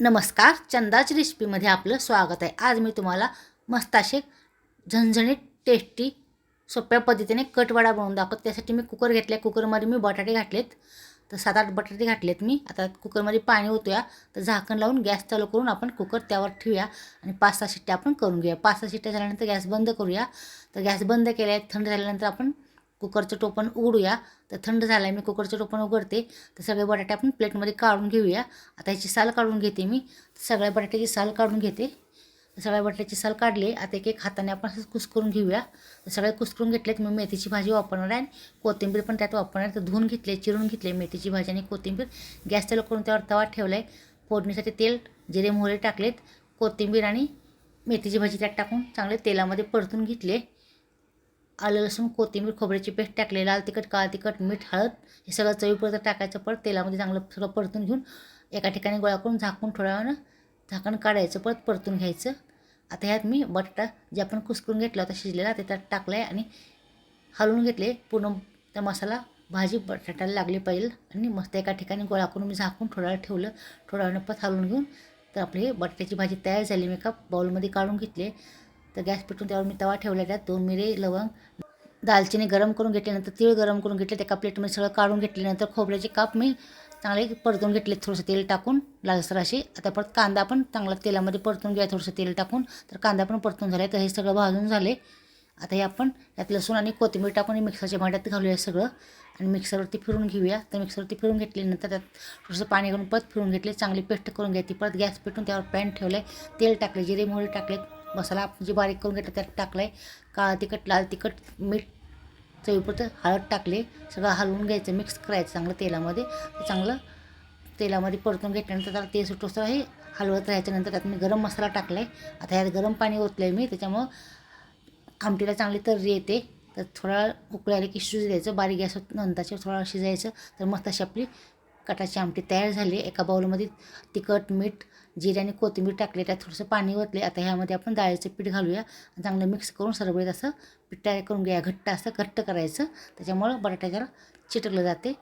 नमस्कार चंदाच रेसिपीमध्ये आपलं स्वागत आहे. आज मी तुम्हाला मस्त असे झणझणीत टेस्टी सोप्या पद्धतीने कटवडा बनवून दाखवत. त्यासाठी मी कुकर घेतला आहे कुकरमध्ये मी बटाटे घातलेत. तर सात आठ बटाटे घातलेत मी. आता कुकरमध्ये पाणी ओतूया. तर झाकण लावून गॅस चालू करून आपण कुकर त्यावर ठेवूया आणि पाच सहा शिट्ट्या आपण करून घेऊया. पाच सहा शिट्ट्या झाल्यानंतर गॅस बंद करूया. तर गॅस बंद केल्या आहे थंड झाल्यानंतर आपण कुकरचं टोपण उघडूया. तर थंड झालं आहे मी कुकरचं टोपण उघडते. तर सगळे बटाटे आपण प्लेटमध्ये काढून घेऊया. आता ह्याची साल काढून घेते मी. सगळ्या बटाट्याची साल काढून घेते. सगळ्या बटाट्याची साल काढली. आता एक एक हाताने आपण असं कुस्करून घेऊया. तर सगळे कुस्करून घेतलेत. मी मेथीची भाजी वापरणार आहे. आणि कोथिंबीर पण त्यात वापरणार तर धुवून घेतले चिरून घेतले मेथीची भाजी आणि कोथिंबीर. गॅस तेल करून त्यावर तवा ठेवला आहे फोडणीसाठी तेल जिरे मोहरे टाकलेत. कोथिंबीर आणि मेथीची भाजी त्यात टाकून चांगले तेलामध्ये परतून घेतले. आलं लसूण कोथिंबीर खोबऱ्याची पेस्ट टाकले लाल तिखट काळ तिखट मीठ हळद हे सगळं चवीपुरतं टाकायचं परत तेलामध्ये चांगलं सगळं परतून घेऊन एका ठिकाणी गोळा करून झाकून थोड्या वेळानं झाकण काढायचं परत परतून घ्यायचं. आता ह्यात मी बटाटा जे आपण कुसकून घेतला होता शिजलेला ते त्यात टाकला आहे आणि हलवून घेतले. पूर्ण त्या मसाला भाजी बटाट्याला लागली पाहिजे आणि मस्त एका ठिकाणी गोळा करून मी झाकून थोडा वेळ ठेवलं. थोड्या वेळ परत हलवून घेऊन तर आपली बटाट्याची भाजी तयार झाली. मी एका बाउलमध्ये काढून घेतले. तर गॅस पेटून त्यावर मी तवा ठेवला त्यात दोन मिरे लवंग दालचिनी गरम करून घेतल्यानंतर तीळ गरम करून घेतले त्या प्लेटमध्ये सगळं काढून घेतल्यानंतर खोबऱ्याचे काप मी चांगले परतून घेतले थोडंसं तेल टाकून लालसर असे. आता परत कांदा पण चांगला तेलामध्ये परतून घ्या थोडंसं तेल टाकून. तर कांदा पण परतून झाला तर हे सगळं भाजून झाले. आता हे आपण यात लसूण आणि कोथिंबीर टाकून मिक्सरच्या भांड्यात घालूया सगळं. आणि मिक्सरवरती फिरून घेऊया. तर मिक्सरवरती फिरून घेतल्यानंतर त्यात थोडंसं पाणी घालून परत फिरून घेतले. चांगली पेस्ट करून घ्यायची परत गॅस पेटून त्यावर पॅन ठेवले तेल टाकले जिरे मोहरी टाकले मसाला आपण जे बारीक करून घेतलं त्यात टाकला आहे काळा तिखट लाल तिखट मीठ चवीपुरतं हळद टाकले. सगळं हलवून घ्यायचं मिक्स करायचं चांगलं तेलामध्ये. चांगलं तेलामध्ये परतून घेतल्यानंतर त्याला तेल सुटोसं हे हलवत राहायच्यानंतर त्यात मी गरम मसाला टाकला आहे आता ह्यात गरम पाणी ओतलं आहे मी त्याच्यामुळं आमटीला चांगली तर्री येते. तर थोडा उकळायला की शिजू द्यायचं. बारीक गॅस नंतरचे थोडा शिजायचं. तर मस्त अशी आपली कटाची आमटी तयार झाली. एका बाउलमध्ये तिखट मीठ जिरे आणि कोथिंबीर टाकले. त्यात थोडंसं पाणी ओतले. आता ह्यामध्ये आपण डाळीचं पीठ घालूया. चांगलं मिक्स करून सरबळीत असं पीठ तयार करून घ्या घट्ट असं घट्ट करायचं. त्याच्यामुळं बटाट्याला चिटकलं जाते.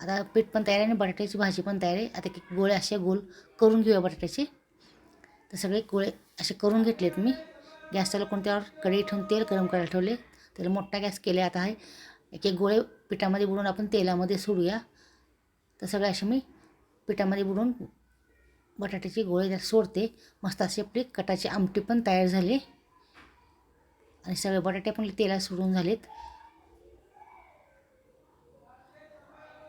आता पीठ पण तयार आहे आणि बटाट्याची भाजी पण तयार आहे. आता एक गोळे असे गोल करून घेऊया बटाट्याचे. तर सगळे गोळे असे करून घेतलेत मी. गॅस चालू करून त्यावर कढई ठेवून तेल गरम करायला ठेवले. त्याला मोठा गॅस केले आता आहे. एक एक गोळे पिठामध्ये बुडून आपण तेलामध्ये सोडूया. तर सगळे असे मी पिठामध्ये बुडून बटाट्याची गोळे त्यात सोडते. मस्त अशी आपली कटाची आमटी पण तयार झाले. आणि सगळे बटाटे पण तेलात सोडून झालेत.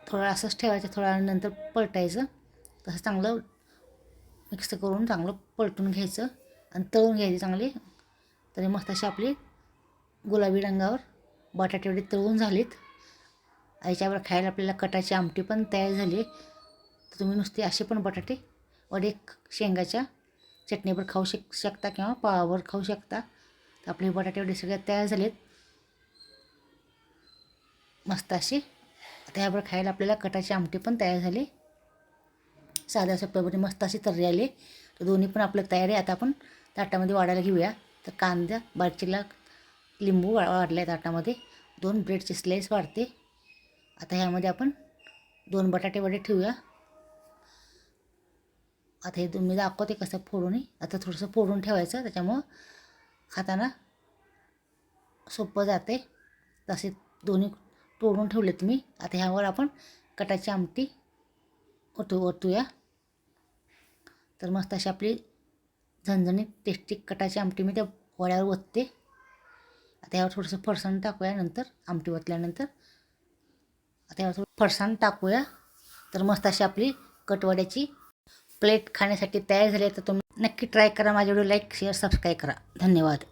थोडा असंच ठेवायचं थोड्या नंतर पलटायचं. तसं चांगलं मिक्स करून चांगलं पलटून घ्यायचं आणि तळून घ्यायचे चांगले. तरी मस्त असे आपली गुलाबी रंगावर बटाटे वडे तळून झालेत. याच्यावर खायला आपल्याला कटाची आमटी पण तयार झाली तर तुम्ही नुसते असे पण बटाटे वडे शेंगाच्या चटणीवर खाऊ शक शकता किंवा पावावर खाऊ शकता. तर आपले बटाटे वडे सगळ्यात तयार झालेत. मस्त असे. त्यावर खायला आपल्याला कटाची आमटी पण तयार झाली साध्या सोप्यामध्ये मस्त अशी तर्री आली तर दोन्ही पण आपलं तयार आहे. आता आपण ताटामध्ये वाढायला घेऊया. तर कांदा बारचीला लिंबू वा वाढला आहे ताटामध्ये. दोन ब्रेडचे स्लाईस वाढते. आता ह्यामध्ये आपण दोन बटाटे वडे ठेवूया. आता हे मी दाखवते कसं फोडून आता थोडंसं फोडून ठेवायचं त्याच्यामुळं खाताना सोपं जाते. तसे दोन्ही तोडून ठेवले तुम्ही. आता ह्यावर आपण कटाची आमटी ओतू ओतूया. तर मस्त अशी आपली झणझणीत टेस्टी कटाची आमटी मी त्या वड्यावर ओतते. आता ह्यावर थोडंसं फरसाण टाकूया नंतर आमटी ओतल्यानंतर. आता यावर थोडं फरसाण टाकूया. तर मस्त अशी आपली कटवड्याची प्लेट खाण्यासाठी तयार झाली तर तुम्ही नक्की ट्राय करा. माझ्या व्हिडिओ लाईक शेअर सबस्क्राईब करा. धन्यवाद.